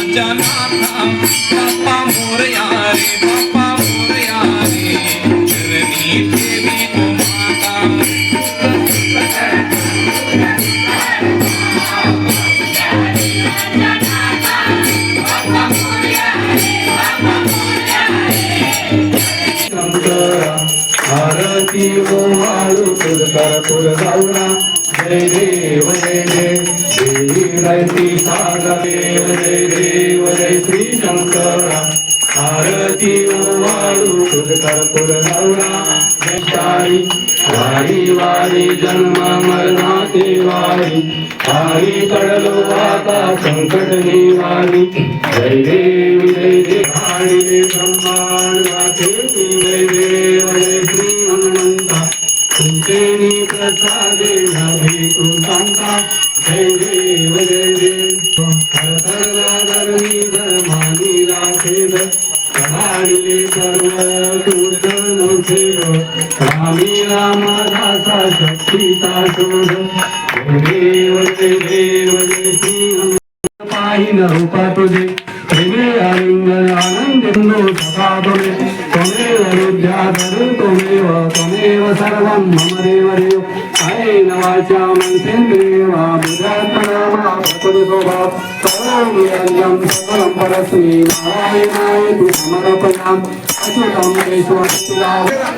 माझ्या नाथा बाप्पा मोरया रे मोरया रे चरणी देवी माता ओवाळू जय देव जय देव देवी रयती सागर देव जय. तुझकर तुळजावरा वारी वारी जन्म मरणाते वारी. वारी पडलो आता संकट निवारी. जय देव जय देवाणी हरे ब्रह्मांड वाचे जय देव जय श्री हनुमंता. तुमचे प्रसादे नभी तू जय देव जय वाढले सर्व तुझ नसेल रामी रामदासा शक्तीचा शोध देव देव जय श्री रूपा तुझे प्रेमे आलिंगन आनंद नो तुमे त्वमेव विद्याधर त्वमेव त्वमेव सर्वं मम देव देव अयेन वाचा मनसेन्द्रियवा बुधात्मनामा प्रकृतिस्वभाव सकलं परस्मै नारायणाय तु अच्युतं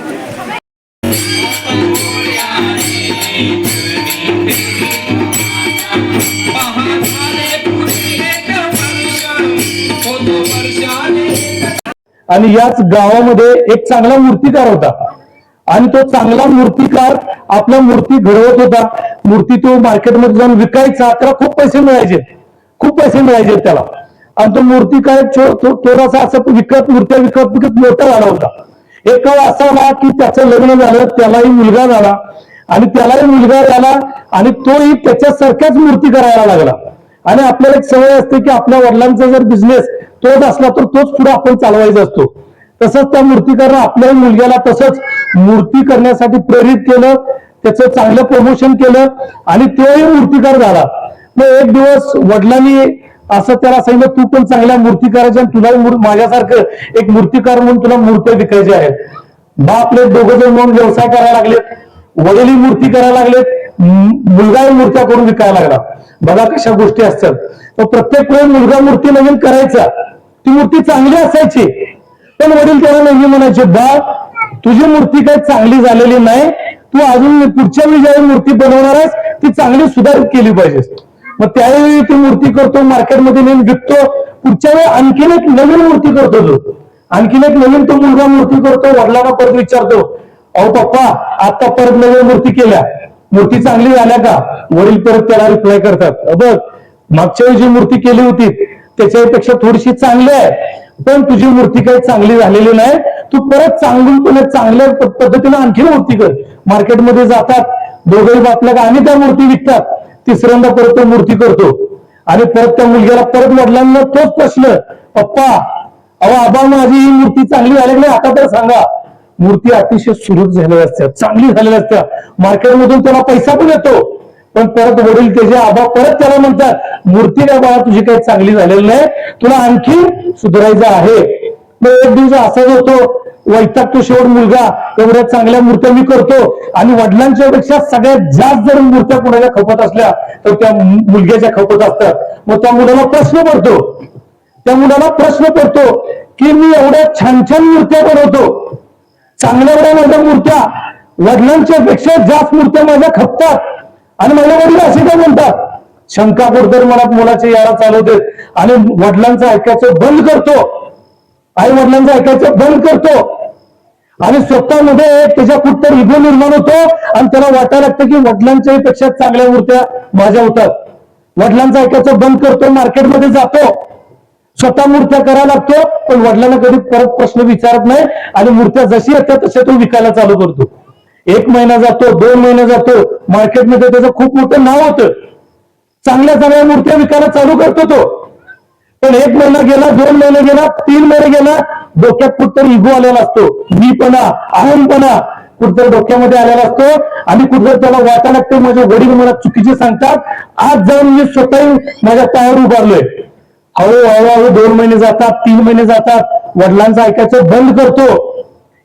आणि याच गावामध्ये एक चांगला मूर्तिकार होता. आणि तो चांगला मूर्तिकार आपल्या मूर्ती घडवत होता. मूर्ती तो मार्केटमध्ये जाऊन विकायचा त्याला खूप पैसे मिळायचे. खूप पैसे मिळायचे त्याला. आणि तो मूर्तिकार छो- थोडासा असं विकत मूर्त्या विकत विकत मोठा झाला होता. एक काळ असा आला की त्याचं लग्न झालं त्यालाही मुलगा झाला आणि त्यालाही मुलगा झाला आणि तोही त्याच्यासारख्याच मूर्ती करायला लागला. आणि आपल्याला एक सवय असते की आपल्या वडिलांचा जर बिझनेस तोच असला तर तोच पुढे आपण चालवायचा असतो. तसंच त्या मूर्तीकारानं आपल्याही मुलग्याला तसंच मूर्ती करण्यासाठी प्रेरित केलं त्याचं चांगलं प्रमोशन केलं आणि तोही मूर्तिकार झाला. मग एक दिवस वडिलांनी असं त्याला सांगितलं तू पण चांगल्या मूर्तिकाराच्या आणि तुला माझ्यासारखं एक मूर्तिकार म्हणून तुला मूर्त्या विकायच्या आहेत. बापले दोघं जण म्हणून व्यवसाय करायला लागलेत वडीलही मूर्ती करायला लागलेत मुलगा मुलगाही मूर्त्या करून विकायला लागला. बघा कशा गोष्टी असतात. तर प्रत्येक वेळी मुलगा मूर्ती नवीन करायचा. ती मूर्ती चांगली असायची. पण वडील त्याला नेहमी म्हणायचे बा तुझी मूर्ती काही चांगली झालेली नाही. तू अजून पुढच्या वेळी ज्यावेळी मूर्ती बनवणार आहेस ती चांगली सुधारित केली पाहिजे मग त्यावेळी ती मूर्ती करतो मार्केटमध्ये नेऊन विकतो. पुढच्या वेळी आणखीन एक नवीन मूर्ती करतो तो. आणखीन एक नवीन तो मुलगा मूर्ती करतो वडिलांना परत विचारतो अहो पप्पा आता परत नवीन मूर्ती केल्या. मूर्ती चांगली झाल्या का? वडील परत त्याला रिप्लाय करतात बघ मागच्या वेळी जी मूर्ती केली होती त्याच्यापेक्षा थोडीशी चांगली आहे. पण तुझी मूर्ती काही चांगली झालेली नाही. तू परत चांगली चांगल्या पद्धतीने आणखी मूर्ती कर. मार्केटमध्ये जातात दोघे बापल्या आणि त्या मूर्ती विकतात. तिसऱ्यांदा परत तो मूर्ती करतो. आणि परत त्या मुलग्याला परत वडिलांना तोच प्रश्न पप्पा अहो आबा माझी ही मूर्ती चांगली झाली नाही? आता तर सांगा. मूर्ती अतिशय सुरत झालेल्या असत्या चांगली झालेल्या असत्या. मार्केटमधून त्याला पैसा पण येतो. पण परत वडील त्याचे आबा परत त्याला म्हणतात मूर्ती काय बाळा तुझी काही चांगली झालेली नाही. तुला आणखी सुधारायचं आहे. मग एक दिवस असाच होतो वैताग तो शेवट मुलगा. एवढ्या चांगल्या मूर्त्या मी करतो. आणि वडिलांच्या पेक्षा सगळ्यात जास्त जर मूर्त्या कोणाच्या खपत असल्या तर त्या मुलग्याच्या खपत असतात. मग त्या मुलाला प्रश्न पडतो. त्या मुलाला प्रश्न पडतो की मी एवढ्या छान छान मूर्त्या बनवतो. चांगल्या एवढ्या माझ्या मूर्त्या. वडिलांच्या पेक्षा जास्त मूर्त्या माझ्या खपतात. आणि माझ्या वडील असे काय म्हणतात? शंका कुठतर मनात मुलाचे याला चालवते आणि वडिलांचं ऐकायचं बंद करतो. आई वडिलांचं ऐकायचं बंद करतो. आणि स्वतःमध्ये त्याच्या कुठतरी इगो निर्माण होतो आणि त्याला वाटायला लागतं की वडिलांच्याही पेक्षा चांगल्या मूर्त्या माझ्या होतात. वडिलांचं ऐकायचं बंद करतो मार्केटमध्ये जातो. स्वतः मूर्त्या करायला लागतो पण वडिलांना कधी परत प्रश्न विचारत नाही आणि मूर्त्या जशी येतात तशा तो विकायला चालू करतो. एक महिना जातो दोन महिना जातो. मार्केटमध्ये त्याचं खूप मोठं नाव होतं. चांगल्या चांगल्या मूर्त्या विकायला चालू करतो तो. पण एक महिना गेला दोन महिने गेला तीन महिने गेला डोक्यात कुठतरी इगो आलेला असतो. मीपणा अहमपणा कुठतरी डोक्यामध्ये आलेला असतो. आणि कुठतरी त्याला वाटायला लागतं माझे वडील मला चुकीचे सांगतात. आज जाऊन मी स्वतःही माझ्या पायावर उभारलोय. हळूहळू अहो दोन महिने जातात तीन महिने जातात. वडिलांचं ऐकायचं बंद करतो.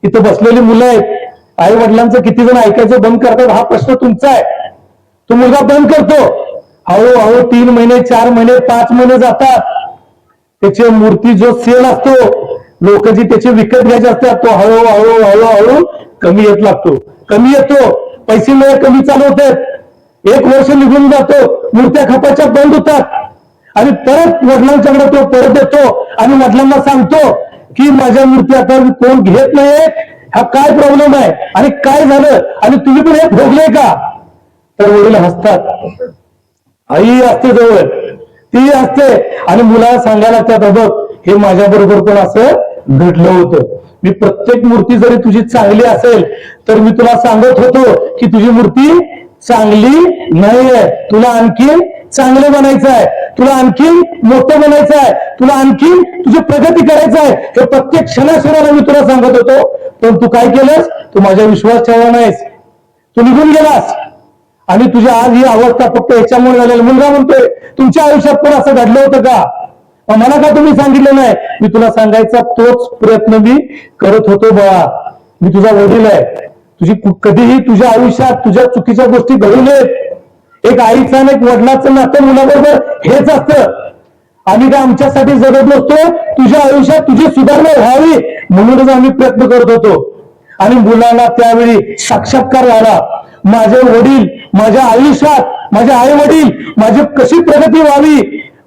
इथं बसलेली मुलं आहेत. आई वडिलांचं किती जण ऐकायचं बंद करतात हा प्रश्न तुमचा आहे. तो मुलगा बंद करतो. हळूहळू तीन महिने चार महिने पाच महिने जातात. त्याची मूर्ती जो सेल असतो लोक जी त्याचे विकत घ्यायचे असतात तो हळूहळू हळूहळू कमी येत लागतो. कमी येतो. पैसे मिळे कमी चालू एक वर्ष निघून जातो. मूर्त्या खपाच्या बंद होतात. आणि परत वडिलांच्याकडे तो परत येतो. आणि वडिलांना सांगतो की माझ्या मूर्ती आता कोण घेत नाही हा काय प्रॉब्लेम आहे? आणि काय झालं? आणि तुम्ही पण हे भोगले का? तर वडील हसतात. आई असते जवळ. ती असते. आणि मुलाला सांगायला लागतात बघ हे माझ्या बरोबर पण असं घडलं होतं. मी प्रत्येक मूर्ती जरी तुझी चांगली असेल तर मी तुला सांगत होतो की तुझी मूर्ती चांगली नाहीये. तुला आणखी चांगलं बनायचं आहे. तुला आणखी मोठं बनायचं आहे. तुला आणखी तुझी प्रगती करायचं आहे. हे प्रत्येक क्षणाक्षणाला मी तुला सांगत होतो. पण तू काय केलंस? तू माझ्या विश्वास ठेवला नाहीस. तू निघून गेलास. आणि तुझी आज ही अवस्था फक्त याच्यामुळे झालेली. मुलगा म्हणतोय तुमच्या आयुष्यात पण असं घडलं होतं का? मला का तुम्ही सांगितलं नाही? मी तुला सांगायचा तोच प्रयत्न मी करत होतो बाळा मी तुझा वडील आहे. तुझी कधीही तुझ्या आयुष्यात तुझ्या चुकीच्या गोष्टी घडू नयेत. एक आईचं आणि एक वडिलाचं नातं मुलाबरोबर हेच असतं. आम्ही काय आमच्यासाठी जगत नसतो? तुझ्या आयुष्यात तुझी सुधारणा व्हावी म्हणूनच आम्ही प्रयत्न करत होतो. आणि मुलाला त्यावेळी साक्षात्कार झाला माझे वडील माझ्या आयुष्यात माझे आई वडील माझी कशी प्रगती व्हावी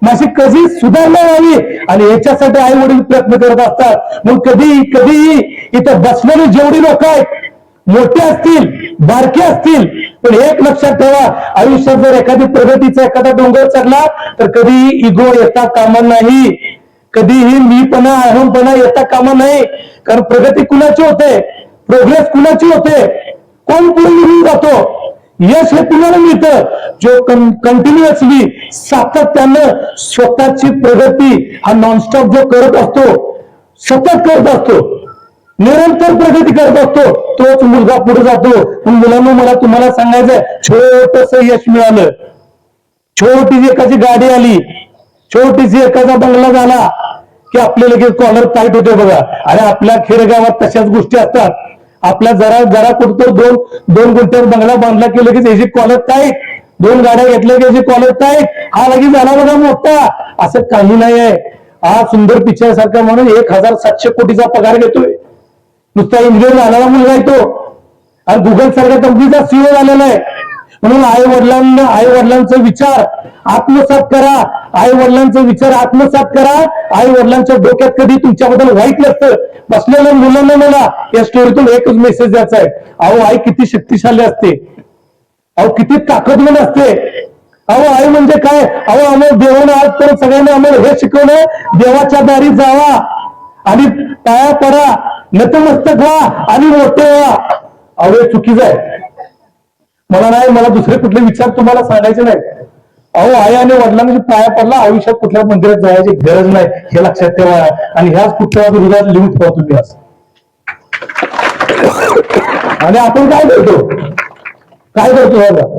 माझी कशी सुधारणा व्हावी आणि याच्यासाठी आई वडील प्रयत्न करत असतात. मग कधी कधीही इथं बसलेली जेवढी लोक आहेत मोठे असतील बारके असतील पण एक लक्षात ठेवा आयुष्यात जर एखादी प्रगतीचा एखादा डोंगर चढला तर कधीही इगो येता कामा नाही. कधीही मीपणा अहमपणा येता कामा नाही. कारण प्रगती कुणाची होते? प्रोग्रेस कुणाची होते? कोण पुढे निघून जातो? यश हे कुणाला मिळतं? जो कंटिन्युअसली सातत्यानं स्वतःची प्रगती हा नॉनस्टॉप जो करत असतो सतत करत असतो निरंतर प्रगती करत असतो तोच मुलगा पुढे जातो. पण मुलांना मला तुम्हाला सांगायचं छोटस यश मिळालं. छोटीशी एकाची गाडी आली छोटीशी एखादा बंगला झाला की आपले लगेच कॉलर टाईट होते बघा. आणि आपल्या खेडेगावात तशाच गोष्टी असतात. आपल्या जरा जरा कुठतो दोन दोन गुंठ्यावर बंगला बांधला की लगेच याची कॉलर काय दोन गाड्या घेतल्या की याची कॉलर काय हा लगेच झाला बघा मोठा. असं काही नाही आहे हा सुंदर पिक्चर सारखा म्हणून एक हजार सातशे कोटीचा पगार घेतोय. नुसता इंजिनियर झालेला मुलगा आहे तो. आणि गुगल सारख्या कंपनीचा सीओ झालेला आहे. म्हणून आई वडिलांना आई वडिलांचा विचार आत्मसात करा. आई वडिलांचा विचार आत्मसात करा. आई वडिलांच्या डोक्यात कधी तुमच्याबद्दल वाईट नसतं. बसलेल्या मुलांना मला या स्टोरीतून एकच मेसेज द्यायचा आहे. अहो आई किती शक्तिशाली असते. अहो किती ताकदवान असते. अहो आई म्हणजे काय? अहो आम्हाला देवानं तर सगळ्यांना आम्हाला हे शिकवलं देवाच्या दारी जावा आणि पाया पडा. नतमस्तक व्हा आणि मोठे व्हा. अहो हे चुकीचं आहे. मला नाही मला दुसरे कुठले विचार तुम्हाला सांगायचे नाही. अहो आई आणि वडिलांनी पाया पडला आयुष्यात कुठल्या मंदिरात जायची गरज नाही हे लक्षात ठेवा. आणि ह्याच कुठल्या हृदयात लिहून ठेवा तुम्ही असं. आणि आपण काय करतो? काय करतो बघा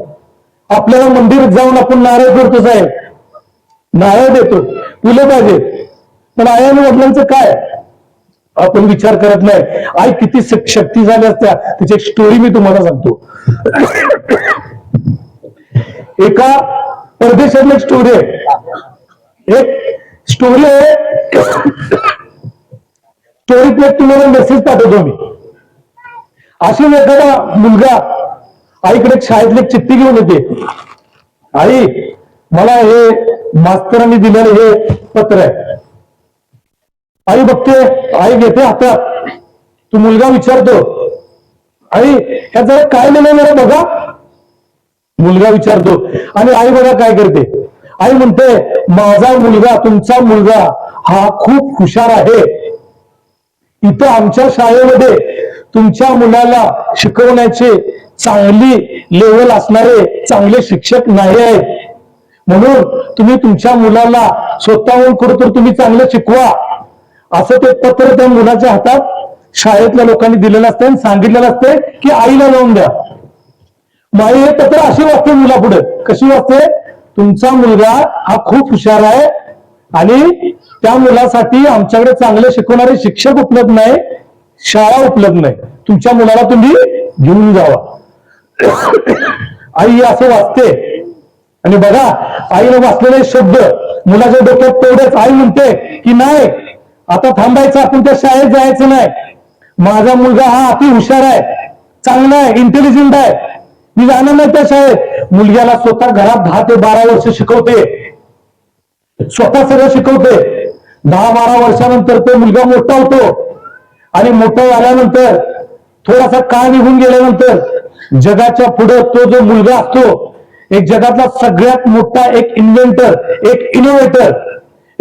आपल्याला मंदिरात जाऊन आपण नारळ करतो साहेब. नारळ देतो. फुलं पाहिजे. पण आई आणि वडिलांचं काय? आपण विचार करत नाही. आई किती शक्ती झाली असत्या. त्याची एक स्टोरी मी तुम्हाला सांगतो. एका परदेशातली एक स्टोरी आहे. एक स्टोरी आहे. स्टोरीत तुम्हाला मेसेज पाठवतो मी. अशी एखादा मुलगा आईकडे शाळेतली एक चिठ्ठी घेऊन येते. आई मला हे मास्तरांनी दिलेलं हे पत्र आहे. आई बघते आई घेते हातात. तू मुलगा विचारतो आई ह्या जरा काय लिहिलं बघा. मुलगा विचारतो आणि आई बघा काय करते? आई म्हणते माझा मुलगा तुमचा मुलगा हा खूप हुशार आहे. इथं आमच्या शाळेमध्ये तुमच्या मुलाला शिकवण्याचे चांगली लेवल असणारे चांगले शिक्षक नाही आहेत. म्हणून तुम्ही तुमच्या मुलाला स्वतःहून करू तर तुम्ही चांगलं शिकवा. असं ते पत्र त्या मुलाच्या हातात शाळेतल्या लोकांनी दिलेलं असतं आणि सांगितलेलं असते की आईला लावून द्या. माई हे पत्र अशी वाचते मुलापुढे. कशी वाचते? तुमचा मुलगा हा खूप हुशार आहे आणि त्या मुलासाठी आमच्याकडे चांगले शिकवणारे शिक्षक उपलब्ध नाही शाळा उपलब्ध नाही. तुमच्या मुलाला तुम्ही घेऊन जावा. आई असं वाचते. आणि बघा आईने वाचलेले शब्द मुलाच्या डोक्यात तेवढेच. आई म्हणते की नाही आता थांबायचं आपण त्या शाळेत जायचं नाही. माझा मुलगा हा अति हुशार आहे चांगला आहे इंटेलिजंट आहे. मी जाणार नाही त्या शाळेत. मुलग्याला स्वतः घरात दहा ते बारा वर्ष शिकवते. स्वतः सगळं शिकवते. दहा बारा वर्षानंतर तो मुलगा मोठा होतो. आणि मोठा झाल्यानंतर थोडासा काळ निघून गेल्यानंतर जगाच्या पुढे तो जो मुलगा असतो एक जगातला सगळ्यात मोठा एक इन्व्हेंटर एक इनोव्हेटर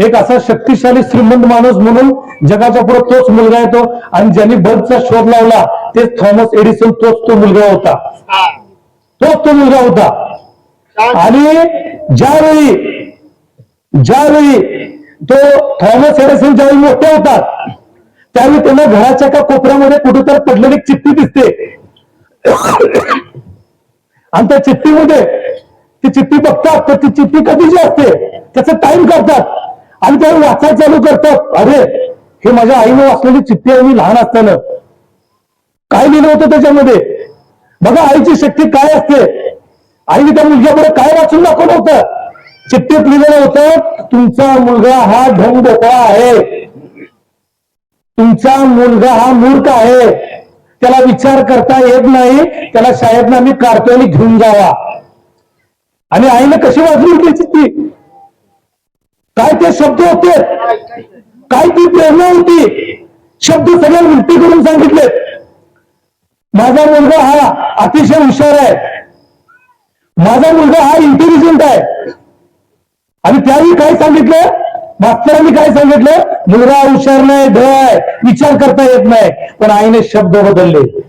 एक असा शक्तिशाली श्रीमंत माणूस म्हणून जगाच्या पुढे तोच मुलगा येतो आणि ज्यांनी बल्बचा शोध लावला तेच थॉमस एडिसन तोच तो मुलगा होता. तोच तो मुलगा होता. आणि ज्यावेळी ज्यावेळी तो थॉमस एडिसन ज्यावेळी मोठे होतात त्यावेळी त्यांना घराच्या एका कोपऱ्यामध्ये कुठेतरी पडलेली एक चिठ्ठी दिसते. आणि त्या चिठ्ठीमध्ये ती चिठ्ठी बघतात तर ती चिठ्ठी कधीची असते? त्याचं टाइम करतात आणि ते वाचायला चालू करतात अरे हे माझ्या आईने वाचलेली चिठ्ठी आहे मी लहान असताना. काय लिहिलं होतं त्याच्यामध्ये. बघा आईची शक्ती काय असते? आईने त्या मुलग्यापुढे काय वाचून दाखवलं होतं? चिठ्ठीत लिहिलेलं होतं तुमचा मुलगा हा ढोंग आहे. तुमचा मुलगा हा मूर्ख आहे. त्याला विचार करता येत नाही. त्याला शाळेत आम्ही काढतो आणि घेऊन जावा. आणि आईने कशी वाचली होती चिठ्ठी? काय ते शब्द होते? काय ती प्रेरणा होती? शब्द सगळे उलटी करून सांगितले. माझा मुलगा हा अतिशय हुशार आहे. माझा मुलगा हा इंटेलिजंट आहे. आणि त्यावेळी काय सांगितलं? मास्तरांनी काय सांगितलं? मुलगा हुशार नाही ढ आहे. विचार करता येत नाही. पण आईने शब्द बदलले.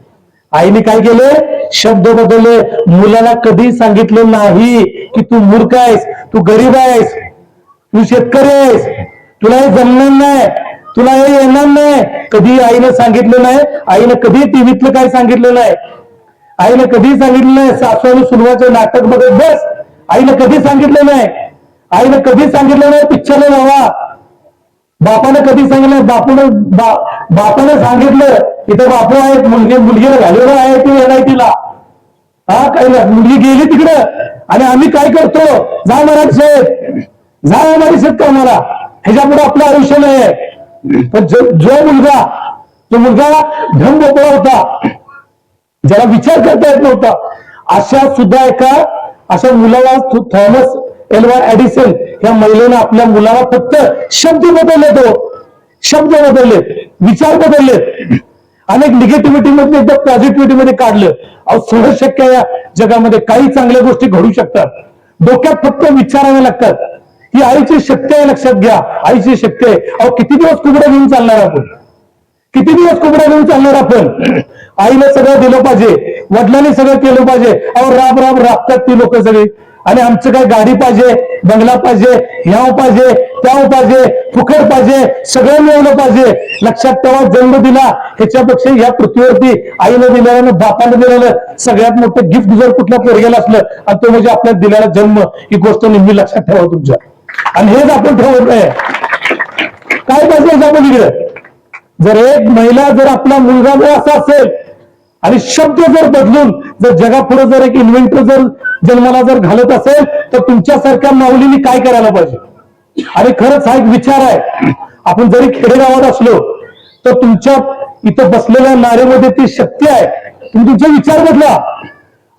आईने काय केले? शब्द बदलले. मुलाला कधी सांगितलं नाही की तू मूर्ख आहेस तू गरीब आहेस. तू शेतकरी आहेस. तुला हे जमणार नाही. तुला हे येणार नाही. कधी आईनं सांगितलं नाही. आईनं कधी टीव्हीतलं काय सांगितलं नाही. आईनं कधी सांगितलं नाही. सासू सुनवाचं नाटक बघत बस. आईनं कधी सांगितलं नाही? आईनं कधी सांगितलं नाही? पिक्चरला जावा बापानं कधी सांगितलं बापून बापानं सांगितलं. इथं बापू आहेत मुलगी मुलगीला घालवलं आहे ती तिला हा काय मुलगी गेली तिकडं. आणि आम्ही काय करतो? जा मराठी साहेब. जा मराठी शाळेत कामाला ह्याच्यापुढे आपलं आयुष्य नाही आहे. पण जो मुलगा तो मुलगा धन मोकळा होता. ज्याला विचार करता येत नव्हता. अशा सुद्धा एका अशा मुलाला थॉमस एल्वा ऍडिसन या महिलेनं आपल्या मुलाला फक्त शब्द बदलले तो. शब्द बदलले. विचार बदलले. अनेक निगेटिव्हिटी मध्ये एकदा पॉझिटिव्हिटी मध्ये काढलं. अहो सहज शक्य या जगामध्ये. काही चांगल्या गोष्टी घडू शकतात. डोक्यात फक्त विचाराव्या लागतात. ही आईची शक्ती आहे लक्षात घ्या. आईची शक्ती आहे. अहो किती दिवस कुबडा घेऊन चालणार आपण? किती दिवस कुबडा घेऊन चालणार आपण? आईला सगळं दिलं पाहिजे. वडिलांनी सगळं केलं पाहिजे. अहो राब राब राबतात ती लोक सगळी. आणि आमचं काय गाडी पाहिजे बंगला पाहिजे ह्याव पाहिजे त्याव पाहिजे फुकट पाहिजे सगळं मिळवलं पाहिजे. लक्षात तेव्हा जन्म दिला ह्याच्यापेक्षा या पृथ्वीवरती आईनं दिलेलं बापानं दिलेलं सगळ्यात मोठं गिफ्ट जर कुठल्या पोरगेला असलं आणि तो म्हणजे आपल्याला दिलेला जन्म ही गोष्ट नेहमी लक्षात ठेवा तुमच्या. आणि हेच आपण ठेवत नाही काय पाहिजे ह्याच्यामध्ये जर एक महिला जर आपला मुलगा जर असा असेल आणि शब्द जर बदलून जर जगापुढे जर एक इन्व्हेंटर जर जन्माला जर घालत असेल तर तुमच्यासारख्या माऊलीने काय करायला पाहिजे? आणि खरंच हा एक विचार आहे. आपण जरी खेडेगावात असलो तर तुमच्या इथं बसलेल्या नारेमध्ये ती शक्ती आहे. तुम्ही तुमचे विचार बदला.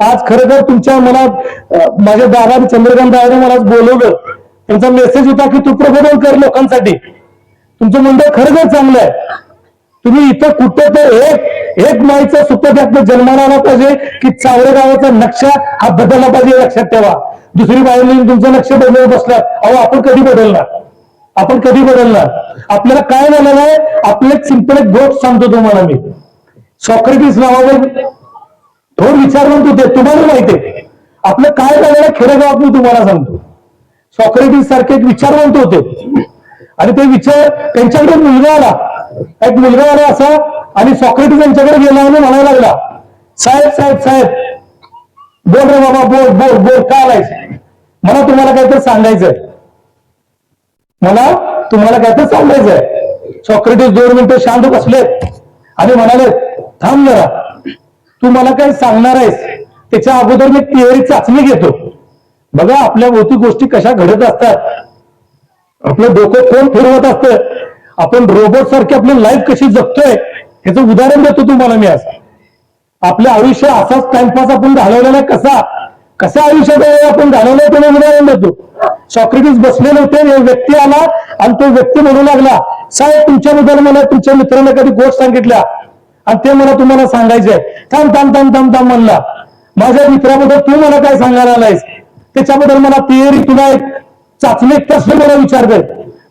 आज खरं तर तुमच्या मनात माझ्या दादा चंद्रकांत दादाने मला बोलवलं. त्यांचा मेसेज होता की तू प्रबोधन कर लोकांसाठी. तुमचं मंडळ खरंच चांगलं आहे. तुम्ही इथं कुठं तर एक एक माईचा सुद्धा जन्माला आला पाहिजे की चावरे गावाचा नक्षा हा बदलला पाहिजे लक्षात ठेवा. दुसरी बाई तुमचं लक्ष बदलून बसला अहो आपण कधी बदलणार? आपण कधी बदलणार? आपल्याला काय झालेलं आहे आपलं एक सिंपल एक गोष्ट सांगतो तुम्हाला मी. सॉक्रेटिस नावावर थोड विचारवंत होते. तुम्हाला माहिती आहे. आपलं काय झालेलं खेडेगाव खेडेगावात मी तुम्हाला सांगतो. सॉक्रेटिस सारखे एक विचारवंत होते. आणि ते विचार त्यांच्याकडे मुलगा आला. एक मुलगा आला असा आणि सॉक्रेटिस यांच्याकडे गेला आणि म्हणायला लागला साहेब साहेब साहेब बोल रे बाबा बोल बोल बोल का आलाय मला तुम्हाला काहीतरी सांगायचंय. मला? तुम्हाला काय तर सांगायचंय. सॉक्रेटिस दोन मिनिटं शांत बसलेत आणि म्हणाले थांब जरा. तू मला काय सांगणार आहेस? त्याच्या अगोदर मी थिअरी चाचणी घेतो. बघा आपल्या भौतिक गोष्टी कशा घडत असतात. आपलं डोकं कोण फिरवत असत. आपण रोबोट सारखी आपली लाईफ कशी जगतोय ह्याचं उदाहरण देतो तुम्हाला मी आज. आपलं आयुष्य असाच टाइमपास आपण घालवलेला कसा? कसा आयुष्यात आपण घालवलंय त्याला उदाहरण देतो. सॉक्रेटिस बसलेले होते व्यक्ती आला आणि तो व्यक्ती म्हणू लागला साहेब तुमच्याबद्दल मला तुमच्या मित्राने कधी गोष्ट सांगितल्या? आणि ते मला तुम्हाला सांगायचंय थांब थांब थांब थांब थांब म्हणला माझ्या मित्राबद्दल तू मला काय सांगायला आलायस? त्याच्याबद्दल मला तिहेरी तुला एक चाचणी प्रश्न मला विचारतोय.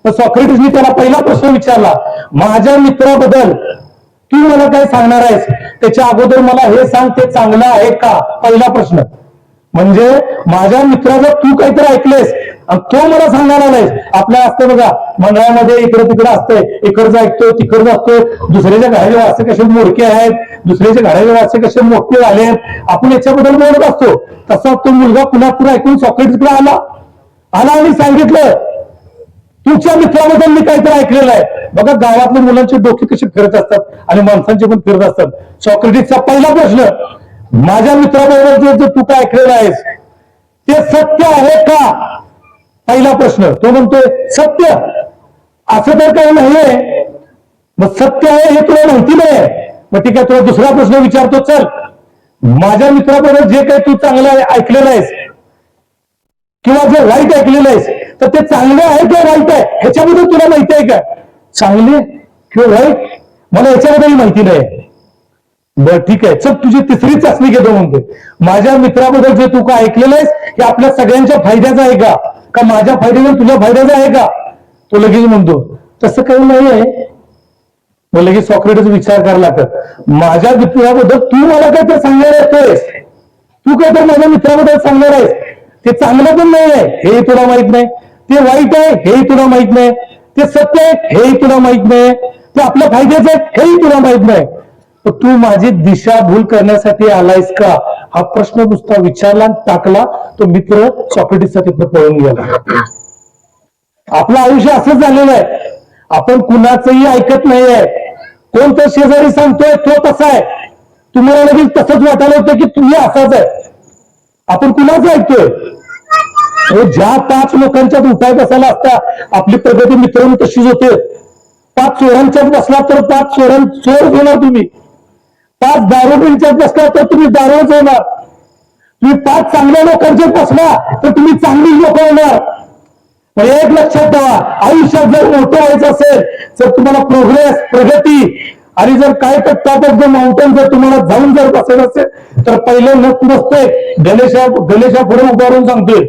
तर सॉक्रेटिसने त्याला पहिला प्रश्न विचारला माझ्या मित्राबद्दल तू मला काय सांगणार आहेस? त्याच्या अगोदर मला हे सांग ते चांगलं आहे का? पहिला प्रश्न. म्हणजे माझ्या मित्राचं तू काहीतरी ऐकलेस तो मला सांगायला नाही आपल्या असतं बघा मंडळामध्ये इकडं तिकडं असतंय इकडचं ऐकतोय तिकडचं असतोय दुसऱ्याच्या घराचे वासे कसे मोडके आहेत दुसऱ्याच्या घराचे वासे कसे मोठे झाले आहेत आपण याच्याबद्दल बोलत असतो. तसा तो मुलगा पुन्हा पुन्हा ऐकून सॉकेटकडे आला. आला आणि सांगितलं तुमच्या मित्राबद्दल मी काहीतरी ऐकलेलं आहे. बघा गावातल्या मुलांचे डोके कसे फिरत असतात आणि माणसांचे पण फिरत असतात. चॉकलेटीचा पहिला प्रश्न माझ्या मित्राबरोबर जे जे तू काय ऐकलेलं आहेस ते सत्य आहे का? पहिला प्रश्न तो म्हणतोय सत्य. असं तर काही नाहीये. मग सत्य आहे हे तुला माहिती नाही. मग ठीक आहे तुला दुसरा प्रश्न विचारतो चल. माझ्या मित्राबरोबर जे काही तू चांगलं ऐकलेलं आहेस किंवा जे वाईट ऐकलेलं आहेस तर ते चांगलं आहे किंवा वाईट आहे ह्याच्याबद्दल तुला माहिती आहे का? चांगले किंवा वाईट? मला याच्याबद्दल माहिती नाही. बर ठीक आहे. चल तुझी तिसरी चाचणी घेतो म्हणते माझ्या मित्राबद्दल जे तू का ऐकलेलं आहेस हे आपल्या सगळ्यांच्या फायद्याचं आहे का? का माझ्या फायद्याचा तुझ्या फायद्याचा आहे का? तो लगेच म्हणतो तसं काही नाही आहे. मग लगेच सॉक्रेटच विचार करायला लागतात. माझ्या मित्राबद्दल तू मला काय तर सांगणार येतोयस तू काय तर माझ्या मित्राबद्दल सांगणार आहेस. ते चांगलं पण नाही आहे हे तुला माहीत नाही. ते वाईट आहे हेही तुला माहीत नाही. ते सत्य आहे हेही तुला माहीत नाही. ते आपल्या फायद्याचं आहे हेही तुला माहीत नाही. तर तू माझी दिशाभूल करण्यासाठी आलायस का? हा प्रश्न नुसता विचारला आणि टाकला तो मित्र सॉक्रेटिसचा तिथं पळून गेला. आपलं आयुष्य असंच झालेलं आहे. आपण कुणाचंही ऐकत नाहीये. कोणतं शेजारी सांगतोय तो तसा आहे. तुम्हाला लगेच तसंच वाटायला होतं की तुम्ही असाच आहे. आपण कुणाचं ऐकतोय? हो, ज्या पाच लोकांच्यात उठाय बसायला असता आपली प्रगती मित्रांनो तशीच होते. पाच चोरांच्यात बसला तर पाच चोरां चोर होणार तुम्ही. पाच दारोड्यांच्यात बसला तर तुम्ही दारूच होणार तुम्ही पाच चांगल्या लोकांचे बसला तर तुम्ही चांगली लोक होणार. पण एक लक्षात ठेवा आयुष्यात जर मोठं व्हायचं असेल तर तुम्हाला प्रोग्रेस प्रगती आणि जर काय तर टॉप माउंटेन जर तुम्हाला जाऊन जर बसायचं असेल तर पहिलं नक बसतोय गणेशा गणेशा पुढे उभारून सांगतोय.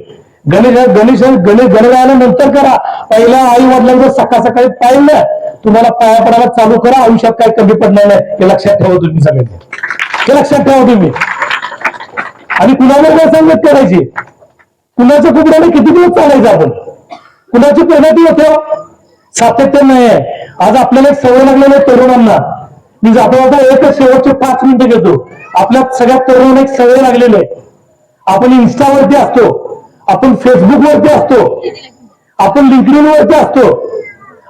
गणेश गणेश गणेश गणरायाला नंतर करा. पहिला आई वडिलांचं सकाळ सकाळी पाहिलं. तुम्हाला पाया पडायला चालू करा आयुष्यात काय कमी पडणार नाही हे लक्षात ठेवा तुम्ही सगळ्यांनी हे लक्षात ठेवा तुम्ही. आणि कुणाला संगत करायची? कुणाच्या कुपड्याने किती दिवस चालायचं आपण? कुणाची प्रगती होते? सातत्य नाही आहे आज आपल्याला एक सवय लागलेली आहे तरुणांना. मी जाता जाता एकच शेवटचे पाच मिनिटं घेतो. आपल्या सगळ्या तरुणांना एक सवय लागलेली आहे. आपण इन्स्टावरती असतो. आपण फेसबुक वरती असतो. आपण लिंकडिन वरती असतो.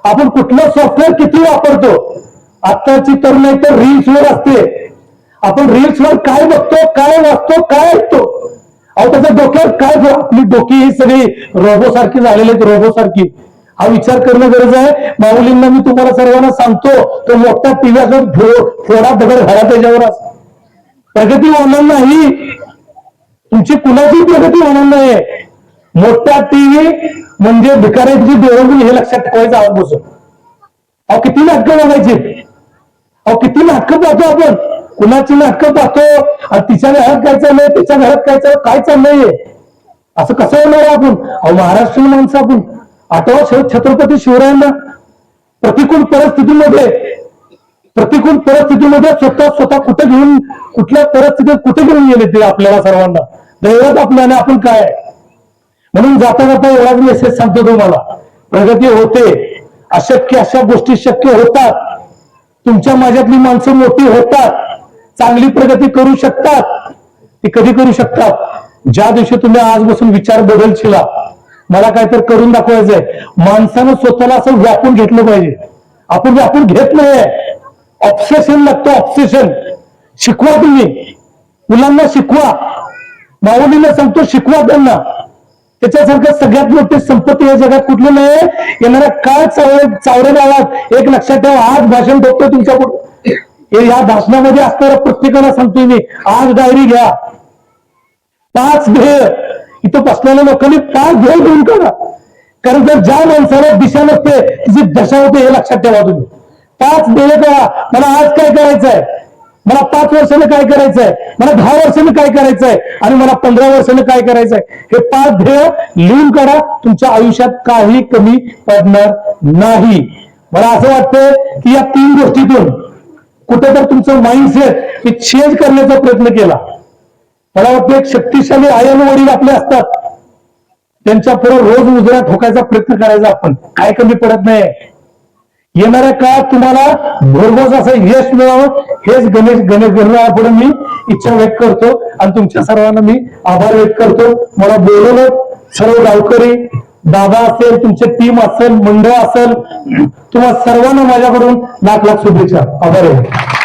आपण कुठलं सॉफ्टवेअर किती वापरतो? आत्ताची तरुणाई तर रील्सवर असते. आपण रील्सवर काय बघतो काय वाचतो काय ऐकतो? अहो त्याच्या डोक्यावर काय आपली डोकी ही सगळी रोबोसारखी झालेली आहेत रोबोसारखी हा विचार करणं गरज आहे. माऊलींना मी तुम्हाला सर्वांना सांगतो तो मोठा टीव्ही थोडा दगड घरा त्याच्यावर प्रगती होणार नाही. तुमची कुणाची प्रगती होणार नाही. मोठा टीव्ही म्हणजे भिकाऱ्याची डोळ्यातून हे लक्षात ठेवायचं आवाज बसून अहो किती नाटकं बघायची अहो किती नाटकं पाहतो आपण? कुणाची नाटकं पाहतो? तिच्या घरात काय चाललंय? तिच्या घरात काय चाललं काय चाललंय? असं कसं होणार आपण? अहो महाराष्ट्रीयन माणसं आपण. आठवा हो, शिव छत्रपती शिवरायांना प्रतिकूल परिस्थितीमध्ये प्रतिकूल परिस्थितीमध्ये स्वतः स्वतः कुठे घेऊन कुठल्या परिस्थितीत कुठे घेऊन गेले ते आपल्याला सर्वांना? दैवत आपल्याने आपण काय? आहे? म्हणून जाता जाता एवढा मी असे सांगतो तुम्हाला प्रगती होते अशक्य अशा गोष्टी शक्य होतात. तुमच्या माझ्यातली माणसं मोठी होतात चांगली प्रगती करू शकतात. ती कधी करू शकतात? ज्या दिवशी तुम्ही आज बसून विचार बदलशिला मला काहीतरी करून दाखवायचंय. माणसानं स्वतःला असं व्यापून घेतलं पाहिजे. आपण व्यापून घेत नाहीये. ऑब्सेशन लागतं ऑप्सेशन शिकवा तुम्ही. मुलांना शिकवा. माऊलीला सांगतो शिकवा त्यांना. त्याच्यासारखं सगळ्यात मोठी संपत्ती या जगात कुठली नाही येणाऱ्या काळ चावरे चावरे गावात एक लक्षात ठेवा आज भाषण बघतोय तुमच्यापुढे. या भाषणामध्ये असणाऱ्या प्रत्येकाला सांगतोय मी. आज डायरी घ्या. पाच ध्येय इथं बसलेल्या लोकांनी पाच ध्येय घेऊन काढा. कारण जर ज्या माणसाला दिशा नसते तिची दशा होते हे लक्षात ठेवा तुम्ही. पाच ध्येय करा. मला आज काय करायचंय? मला पाच वर्षानं काय करायचंय? मला दहा वर्षाने काय करायचंय? आणि मला पंधरा वर्षाने काय करायचंय? हे पाच ध्येय लिहून काढा. तुमच्या आयुष्यात काही कमी पडणार नाही. मला असं वाटतंय की या तीन गोष्टीतून कुठे तर तुमचं माइंडसेट मी चेंज करण्याचा प्रयत्न केला. मला वाटतं एक शक्तिशाली आयन वडील आपले असतात. त्यांच्या पुढे रोज उजळा ठोकायचा प्रयत्न करायचा आपण. काय कमी पडत नाही. येणाऱ्या काळात तुम्हाला भरघोस असं यश मिळावं हेच गणेश गणेश गणरायापुढे मी इच्छा व्यक्त करतो. आणि तुमच्या सर्वांना मी आभार व्यक्त करतो. मला बोलवलं सर्व गावकरी दादा असेल तुमचे टीम असेल मंडळ असेल तुम्हाला सर्वांना माझ्याकडून लाख लाख शुभेच्छा. आभार आहे.